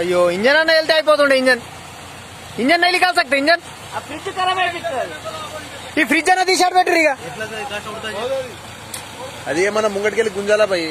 అయ్యో ఇంజన్ అన్న వెళ్తే అయిపోతుండే ఇంజన్. ఇంజన్ నైలి కాల్ సక్తే ఇంజన్ ఈ ఫ్రిడ్జ్ అన్న తీసాడు పెట్టరు ఇక. అది ఏమన్నా ముంగటికెళ్ళి గుంజాలా పోయి?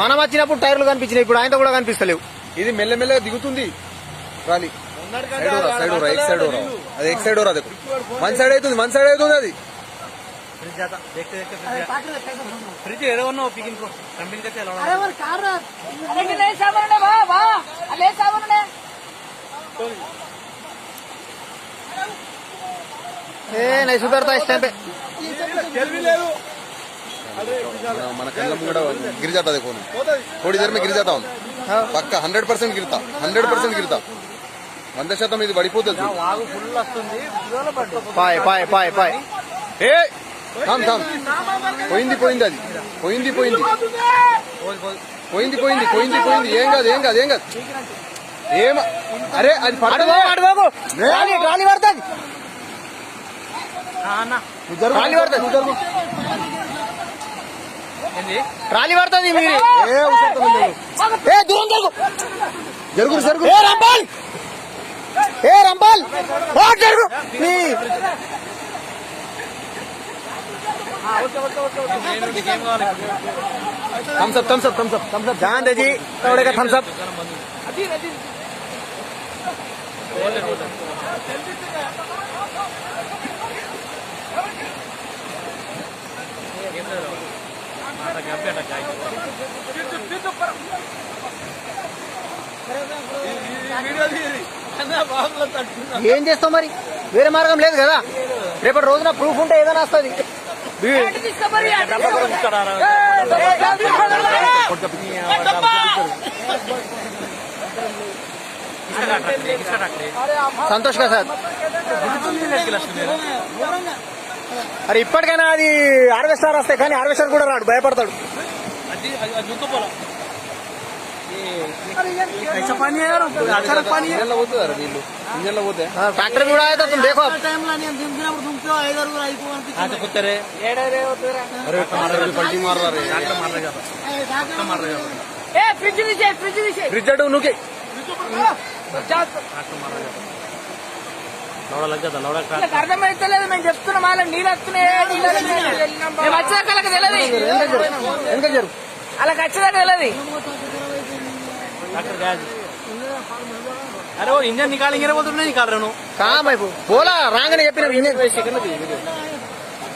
మనం వచ్చినప్పుడు టైర్లు కనిపించినాయి ఇప్పుడు ఆయనతో కూడా కనిపిస్తలేవు. ఇది మెల్లమెల్లగా దిగుతుంది. రాలి. సైడ్ ఓరా సైడ్ ఓరా ఎక్స్ సైడ్ ఓరా అది ఎక్స్ సైడ్ అది. వన్ సైడ్ అవుతుంది వన్ సైడ్ అవుతుంది అది ఫ్రిడ్జ్ ఏదో ఉన్నావు పికిన్ కంపెనీ అయితే అరే మరి కార్ అరే లే సామాన్ బా బా లే సామాన్ ఏ నై సుధర్తా ఇస్ టైం పే మన- మన కళ్ళ ముంగడ గిరి जाता देखो ना थोड़ी देर में गिर जाता हूँ పక్క హండ్రెడ్ పర్సెంట్ గిరుతా హండ్రెడ్ పర్సెంట్ గిరుతా వంద శాతం ఇది పడిపోతుంది చూడు. వాగు ఫుల్ వస్తుంది దూరం పట్టు పాయ్ పాయ్ పాయ్ పాయ్ ఏ థామ్ థామ్ పోయింది పోయింది అది. పోయింది పోయింది. పోయింది పోయింది పోయింది పోయింది. ఏం కాదు ఏం కాదు ఏం కాదు. ఏం అరే అది పడదు ట్రాలీ పడుతుంది. అన్న ట్రాలీ పడుతుంది. ట్రాలీ పడుతుంది మీరు ఏ దూరం జరుగు. జరుగు జరుగు. ఏ రంపాల్ ఏ రంపాల్ ఓ జరుగు. నీ మీకేం కావాలి thumbs up thumbs up thumbs up thumbs up ध्यान दीजिए थोड़े का थम्स अप ఏం చేస్తావు మరి వేరే మార్గం లేదు కదా రేపటి రోజున ప్రూఫ్ ఉంటే ఏదైనా వస్తుంది సంతోష్ కదా సార్? అరే ఇప్పటికైనా అది హార్వెస్టర్ వస్తాయి కానీ హార్వెస్టర్ కూడా రాడు భయపడతాడు. అది అది చూసుకోపోలా ऐसा पानी है यार अचानक पानी है ఇంజన్లో పోతుంది వీళ్ళు ఇంజన్లో పోతే ట్రాక్టర్ కూడా అయితే तुम देखो हाँ तो कुत्ते रे అరే టమాటా పల్టీ మారరా రే डॉक्टर मार रहेगा डॉक्टर मार रहेगा ఫ్రిడ్జ్ అటు నువ్వుకి डॉक्टर मार रहेगा लौड़ा लग जाता लौड़ा का వాళ్ళకి అర్థమైతలేదు మేము చెప్తున్నాం వాళ్ళ నీళ్ళు వస్తున్నాయి నీళ్ళు వస్తున్నాయి. మేము వచ్చేదాకా వాళ్ళకి తెలియదు వెనక జరుగు వాళ్ళకి వచ్చేదాకా తెలియదు डॉक्टर गया जी। अरे वो इंजन निकालेंगे रे बोल तो नहीं निकाल रहे हो కామ్ అయిపో పోలా రాగానే చెప్పిన ఇంజన్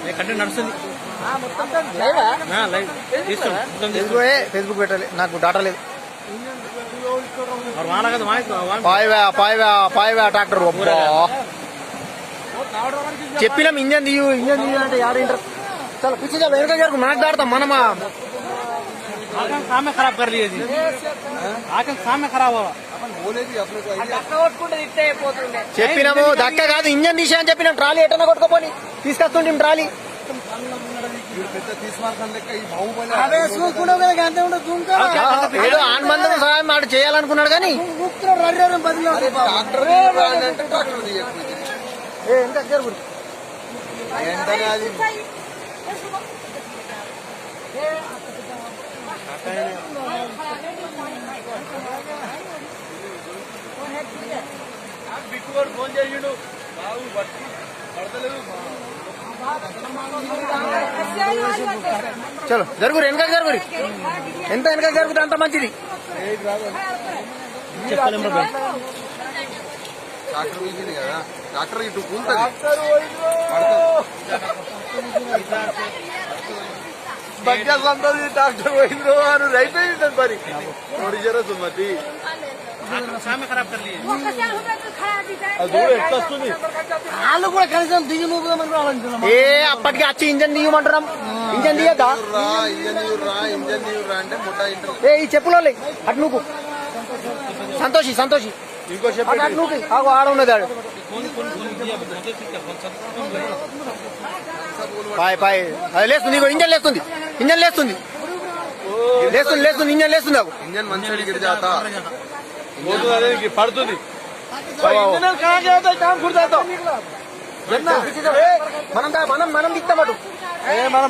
ये कंटेंट నడుస్తుంది లైవా ఆ, లైవ్ తీసుకోండి మొత్తం తీసుకోండి. ఫేస్బుక్ ఫేస్బుక్ పెట్టాలి నాకు డాటా లేదు మరి వాన కదా వాన వాన పాయవా పాయవా పాయవా ట్రాక్టర్ అబ్బా. చెప్పినాం ఇంజన్ దియు ఇంజన్ దియు అంటే యారు ఇంటర్ చలో పిచ్చి చలో వెనక జరుగు మనకు దాడతాం మనమా आखिर काम में खराब कर लिए जी आखिर काम में खराब हुआ అక్క కొట్టుకుంటే తిట్టే అయిపోతుండే చెప్పినాము దక్క కాదు ఇంజన్ తీసా అని చెప్పినాం ట్రాలీ ఎటన్నా కొట్టుకోపోని తీసుకొస్తుంటాం ట్రాలీ ఏదో ఆన్ మందం సహాయం ఆడు చేయాలనుకున్నాడు కానీ ట్రాక్టర్ జరుగు చలో జరుగు వెనక జరుగురి. ఎంత వెనక జరుగుతుంది అంత మంచిది. చెప్పలేము కదా ట్రాక్టర్ ఇటు బగ్గా సంతది డాక్టర్ పోయిందో అని రైట్ అయిందండి మరి నోడి జరా సుమతి. వాళ్ళు కూడా కనీసం దిగి ఏ అప్పటికి వచ్చి ఇంజన్ దిగమంటున్నాం ఇంజన్ దిగద్దా ఏ ఈ చెప్పులో అటు నువ్వు సంతోషి సంతోషి. ఇంకో ఆడున్నది ఆడు పాయ్ పాయ్ అది లేస్తుంది ఇగో ఇంజన్ లేస్తుంది. ఇంజన్ లేస్తుంది. లేస్తుంది లేస్తుంది ఇంజన్ లేస్తుంది నాకు ఇంజన్ మంచి పడుతుంది. మనం మనం మనం తిస్తామటు మనం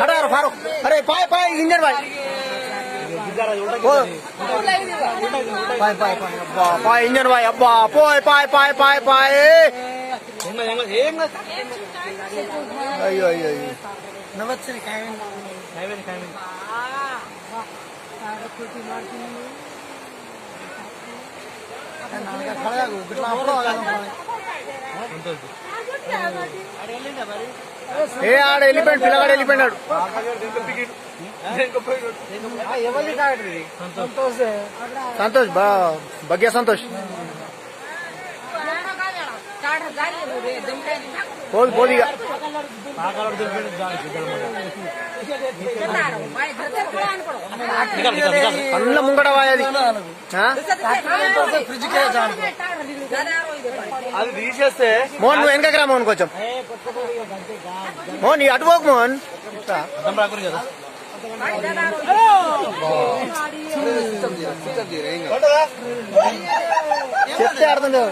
హటారు ఫారు అరే పాయ్ పాయ్ ఇంజన్ పాయ్ పాయ్ పాయ్ పాయ్ అబ్బా పాయ్ ఇంజన్ పాయ్ అబ్బా పోయ్ పాయ్ పాయ్ పాయ్ పాయ్ అయ్యో అయ్యో అయ్యో ఏ ఆడ వెళ్ళిపోయాడు పిల్లగాడు వెళ్ళిపోయినాడు సంతోష్. బా భగ్య సంతోష్. పోదు పోదు ఇక. అన్న ముంగడ వాయది? అది తీసేస్తే మోహన్ నువ్వు వెనకకి రా మోహన్ కొంచెం. మోహన్ నీ అటు పోకు మోహన్. అర్థం రాకూడదు కదా. చెప్తే అర్థం కాదు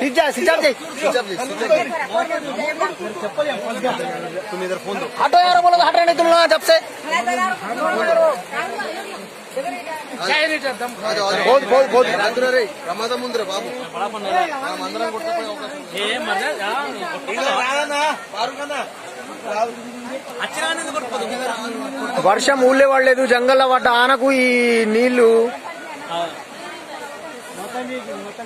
సిజ్జా సిజ్జా చేయి ఆటో యారో బోలో ఆటో नहीं వర్షం ఊళ్ళే వాడలేదు జంగల్లో పడ్డ ఆనకు ఈ నీళ్ళు మొత్తం మొత్తం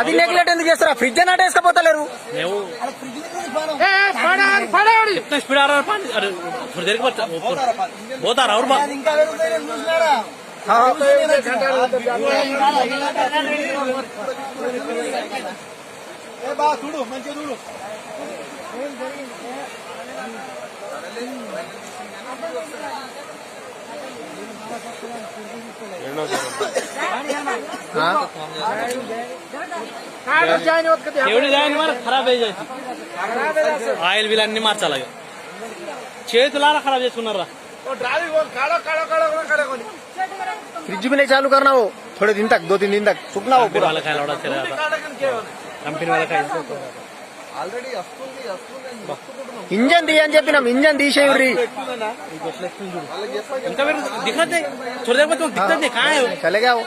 అది నెగ్లెట్ ఎందుకు చేస్తారు ఫ్రిడ్జ్ అన్నట్టు వేసుకపోతలేరు. పోతారు చూడు మంచిగా చూడు. एवढी जाईन खराब आहे ऑइल बिलांनी मारचा चाला छे तुला ना खराब आहे सुनारा फ्रिज बी नाही चालू करना हो. थोड़े दिन तक दो तीन दिन तक चुकणार हो कंपनी वाला काय ఇంజన్ తీయని చెప్పినాం ఇంజన్ తీసేయుర్రి చలిగావు.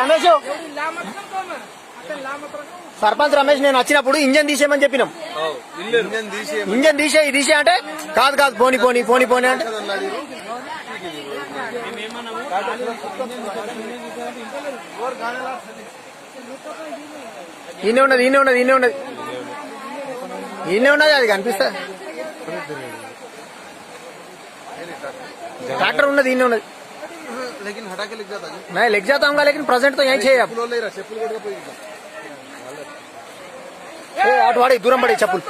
రమేష్. సర్పంచ్ రమేష్ నేను వచ్చినప్పుడు ఇంజన్ తీసేయమని చెప్పినాం. ఇంజన్ తీసి ఇంజన్ తీసే తీసే అంటే కాదు కాదు పోని పోని పోని పోని అంటే అన్నాడు ఈయనే ఉన్నది ఈయనే ఉన్నది ఈయనే ఉన్నది ఈయనే ఉన్నది అది కనిపిస్తా ట్రాక్టర్ ఉన్నది ఈయనే ఉన్నది లేకిన్ హటాకే లిక్ జాతా मैं लेके जाता हूँ लेकिन प्रेजेंट तो यहीं चाहिए अब ఏ, అటు పడి దూరం పడి చెప్పులు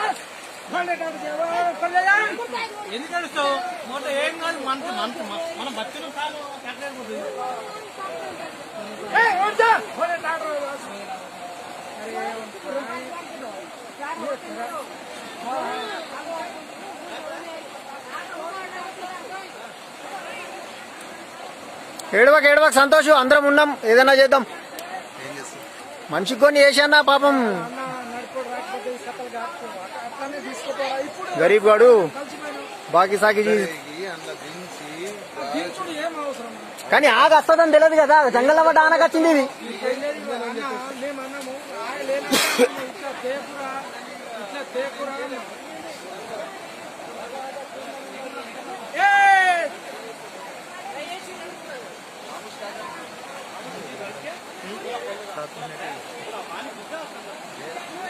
ఏడవక ఏడవక సంతోషం అందరం ఉన్నాం ఏదైనా చేద్దాం. మనిషికి కొన్ని చేశానా పాపం గరీబ్ గాడు బాకీ సాకి కానీ ఆగ వస్తుందని తెలియదు కదా జంగల్ పడ్డ ఆనకు వచ్చింది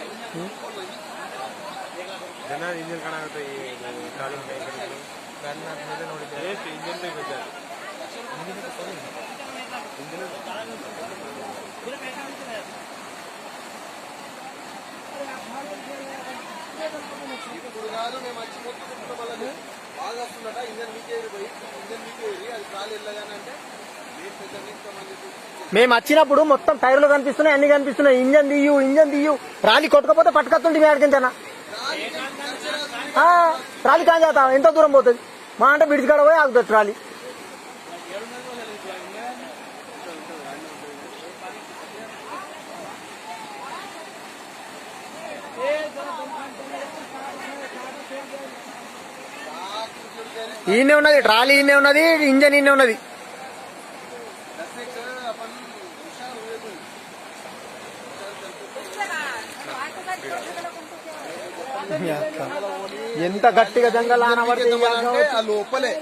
ఇది ఇప్పుడు కాదు మేము వచ్చి మొత్తుకుంటున్నాం వాళ్ళని బాగా వస్తుందట. ఇంజన్ లీకేజ్ పోయి ఇంజన్ లీకేజ్ అది కాలు వెళ్ళగానంటే మేము వచ్చినప్పుడు మొత్తం టైర్లు కనిపిస్తున్నాయి అన్ని కనిపిస్తున్నాయి. ఇంజన్ తీయు ఇంజన్ తీయు. రాలి కొట్టుకపోతే పట్టుకొస్తుంటే మీ ఆ, ట్రాలీ కాని చేస్తా ఎంత దూరం పోతుంది? మా అంటే బిడిచి కాడ పోయి ఆగుతుంది ట్రాలీ ఈయనే ఉన్నది ట్రాలీ ఈయనే ఉన్నది ఇంజన్ ఈయనే ఉన్నది. ఎంత గట్టిగా జంగల్ ఆ లోపలే.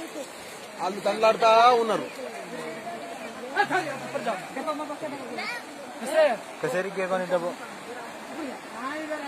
వాళ్ళు దండలాడుతా ఉన్నారు. డబ్బు